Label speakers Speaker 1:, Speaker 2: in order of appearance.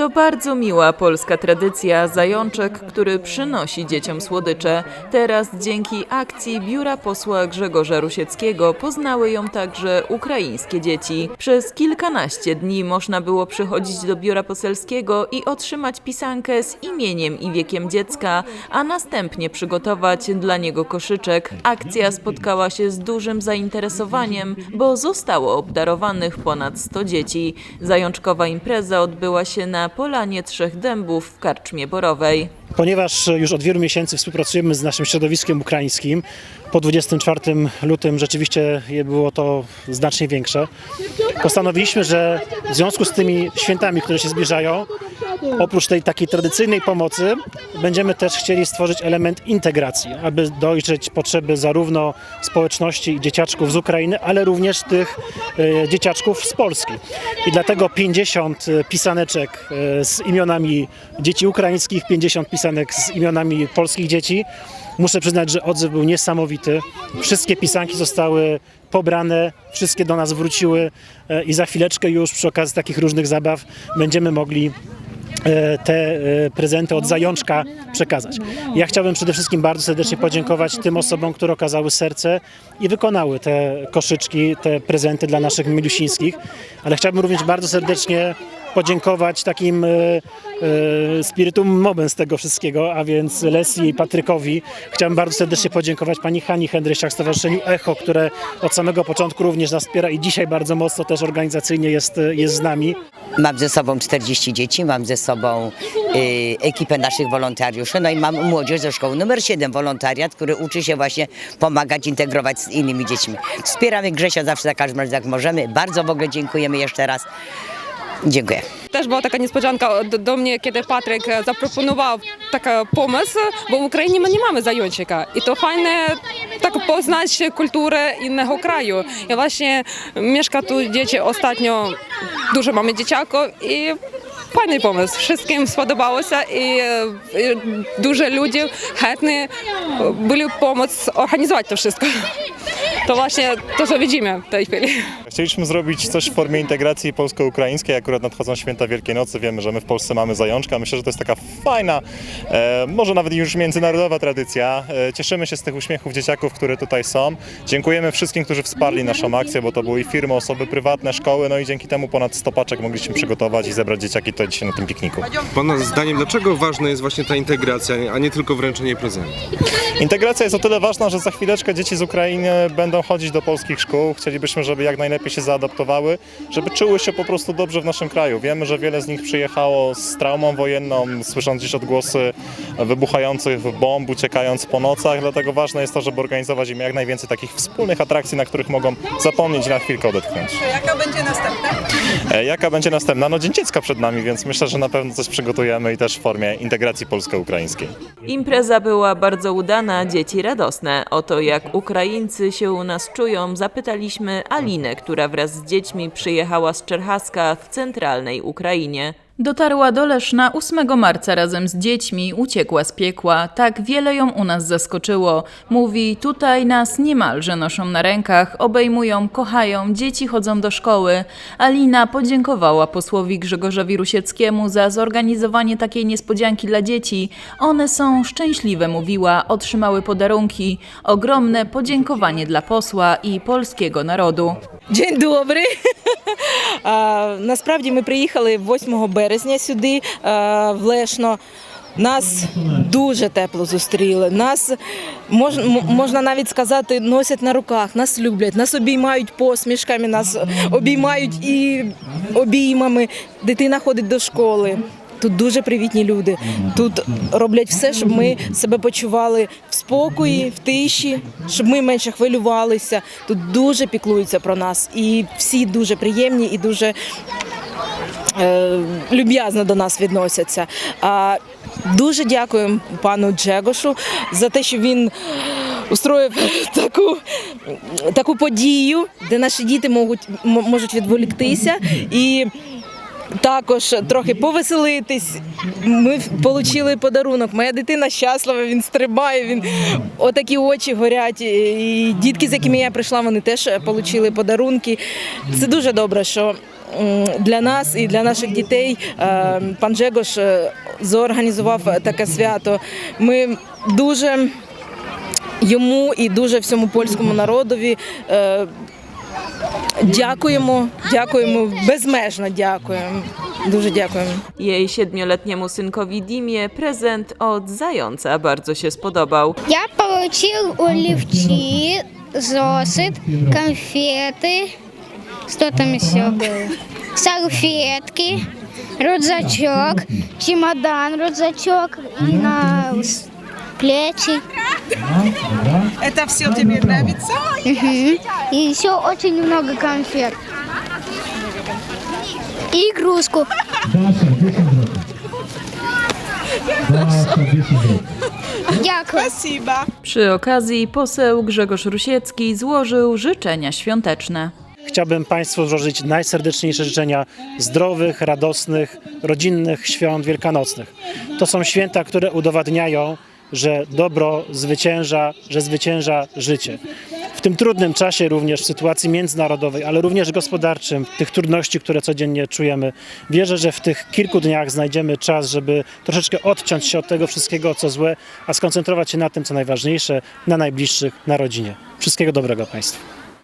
Speaker 1: To bardzo miła polska tradycja, zajączek, który przynosi dzieciom słodycze. Teraz dzięki akcji biura posła Grzegorza Rusieckiego poznały ją także ukraińskie dzieci. Przez kilkanaście dni można było przychodzić do biura poselskiego i otrzymać pisankę z imieniem i wiekiem dziecka, a następnie przygotować dla niego koszyczek. Akcja spotkała się z dużym zainteresowaniem, bo zostało obdarowanych ponad 100 dzieci. Zajączkowa impreza odbyła się na Polanie Trzech Dębów w Karczmie Borowej.
Speaker 2: Ponieważ już od wielu miesięcy współpracujemy z naszym środowiskiem ukraińskim, po 24 lutym rzeczywiście było to znacznie większe, postanowiliśmy, że w związku z tymi świętami, które się zbliżają, oprócz tej takiej tradycyjnej pomocy, będziemy też chcieli stworzyć element integracji, aby dojrzeć potrzeby zarówno społeczności i dzieciaczków z Ukrainy, ale również tych e, dzieciaczków z Polski. I dlatego 50 pisaneczek e, z imionami dzieci ukraińskich, 50 pisanek z imionami polskich dzieci. Muszę przyznać, że odzew był niesamowity. Wszystkie pisanki zostały pobrane, wszystkie do nas wróciły e, i za chwileczkę już przy okazji takich różnych zabaw będziemy mogli e, te e, prezenty od zajączka przekazać. Ja chciałbym przede wszystkim bardzo serdecznie podziękować tym osobom, które okazały serce i wykonały te koszyczki, te prezenty dla naszych milusińskich, ale chciałbym również bardzo serdecznie podziękować takim e, e, spiritum mobem z tego wszystkiego, a więc Lesji i Patrykowi. Chciałbym bardzo serdecznie podziękować pani Hani Hendrysiak, Stowarzyszeniu ECHO, które od samego początku również nas wspiera i dzisiaj bardzo mocno też organizacyjnie jest, jest z nami.
Speaker 3: Mam ze sobą 40 dzieci, mam ze sobą y, ekipę naszych wolontariuszy, no i mam młodzież ze szkoły numer 7, wolontariat, który uczy się właśnie pomagać, integrować z innymi dziećmi. Wspieramy Grzesia zawsze za każdym razem jak możemy. Bardzo w ogóle dziękujemy jeszcze raz. Dziękuję.
Speaker 4: Теж була така несподіванка до- мене, коли Патрик е, запропонував такий помис, бо в Україні ми не маємо зайончика. І то файне так познати культури інного краю. Я власне мешка тут діти останньо дуже mamy дівчатко і Файний помис, wszystkim сподобалося і, е, і дуже люди chętni е, були помóc організувати to wszystko. To właśnie to, co widzimy w tej chwili.
Speaker 5: Chcieliśmy zrobić coś w formie integracji polsko-ukraińskiej. Akurat nadchodzą święta Wielkiej Nocy. Wiemy, że my w Polsce mamy zajączka. Myślę, że to jest taka fajna, e, może nawet już międzynarodowa tradycja. E, cieszymy się z tych uśmiechów dzieciaków, które tutaj są. Dziękujemy wszystkim, którzy wsparli naszą akcję, bo to były i firmy, osoby prywatne, szkoły, no i dzięki temu ponad 100 paczek mogliśmy przygotować i zebrać dzieciaki tutaj dzisiaj na tym pikniku.
Speaker 6: Pana zdaniem, dlaczego ważna jest właśnie ta integracja, a nie tylko wręczenie prezentu?
Speaker 5: Integracja jest o tyle ważna, że za chwileczkę dzieci z Ukrainy będą chodzić do polskich szkół. Chcielibyśmy, żeby jak najlepiej się zaadaptowały, żeby czuły się po prostu dobrze w naszym kraju. Wiemy, że wiele z nich przyjechało z traumą wojenną, słysząc gdzieś odgłosy wybuchających bomb, uciekając po nocach, dlatego ważne jest to, żeby organizować im jak najwięcej takich wspólnych atrakcji, na których mogą zapomnieć i na chwilkę odetchnąć.
Speaker 7: Jaka będzie następna?
Speaker 5: E, Jaka będzie następna? No Dzień Dziecka przed nami, więc myślę, że na pewno coś przygotujemy i też w formie integracji polsko-ukraińskiej.
Speaker 1: Impreza była bardzo udana, dzieci radosne. O to, jak Ukraińcy się u nas czują, zapytaliśmy Alinę, która wraz z dziećmi przyjechała z Czerchaska w centralnej Ukrainie. Dotarła do Leszna 8 marca razem z dziećmi, uciekła z piekła. Tak wiele ją u nas zaskoczyło. Mówi, tutaj nas niemalże noszą na rękach, obejmują, kochają, dzieci chodzą do szkoły. Alina podziękowała posłowi Grzegorzowi Rusieckiemu za zorganizowanie takiej niespodzianki dla dzieci. One są szczęśliwe, mówiła, otrzymały podarunki. Ogromne podziękowanie dla posła i polskiego narodu.
Speaker 8: День добрий. Насправді ми приїхали 8 березня сюди, в Лешно. Нас дуже тепло зустріли. Нас мож, можна навіть сказати, носять на руках, нас люблять, нас обіймають посмішками, нас обіймають і обіймами. Дитина ходить до школи. Тут дуже привітні люди. Тут роблять все, щоб ми себе почували в спокої, в тиші, щоб ми менше хвилювалися. Тут дуже піклуються про нас. І всі дуже приємні і дуже е, люб'язно до нас відносяться. А, дуже дякуємо пану Джегошу за те, що він устроїв таку, таку подію, де наші діти можуть, можуть відволіктися і також трохи повеселитись. Ми отримали подарунок. Моя дитина щаслива, він стрибає, він отакі очі горять. І дітки, з якими я прийшла, вони теж отримали подарунки. Це дуже добре, що для нас і для наших дітей е, пан Джегош е, зорганізував таке свято. Ми дуже йому і дуже всьому польському народові. е, Дякуємо, дякуємо, безмежно дякуємо. Дуже дякуємо.
Speaker 1: Jej siedmioletniemu synkowi Dimie prezent od zająca bardzo się spodobał.
Speaker 7: Я получил оливчи, зосыт, конфеты, что там еще было? Салфетки, рюкзачок, чемодан, рюкзачок и на с- плечи.
Speaker 8: Это все тебе нравится?
Speaker 7: Мгм. И еще очень много конфет. И игрушку. Дякую.
Speaker 8: Спасибо.
Speaker 9: Przy okazji poseł Grzegorz Rusiecki złożył życzenia świąteczne.
Speaker 2: Chciałbym Państwu złożyć najserdeczniejsze życzenia zdrowych, radosnych, rodzinnych świąt wielkanocnych. To są święta, które udowadniają, że dobro zwycięża, że zwycięża życie. W tym trudnym czasie również w sytuacji międzynarodowej, ale również gospodarczym, tych trudności, które codziennie czujemy, wierzę, że w tych kilku dniach znajdziemy czas, żeby troszeczkę odciąć się od tego wszystkiego, co złe, a skoncentrować się na tym, co najważniejsze, na najbliższych, na rodzinie. Wszystkiego dobrego Państwu.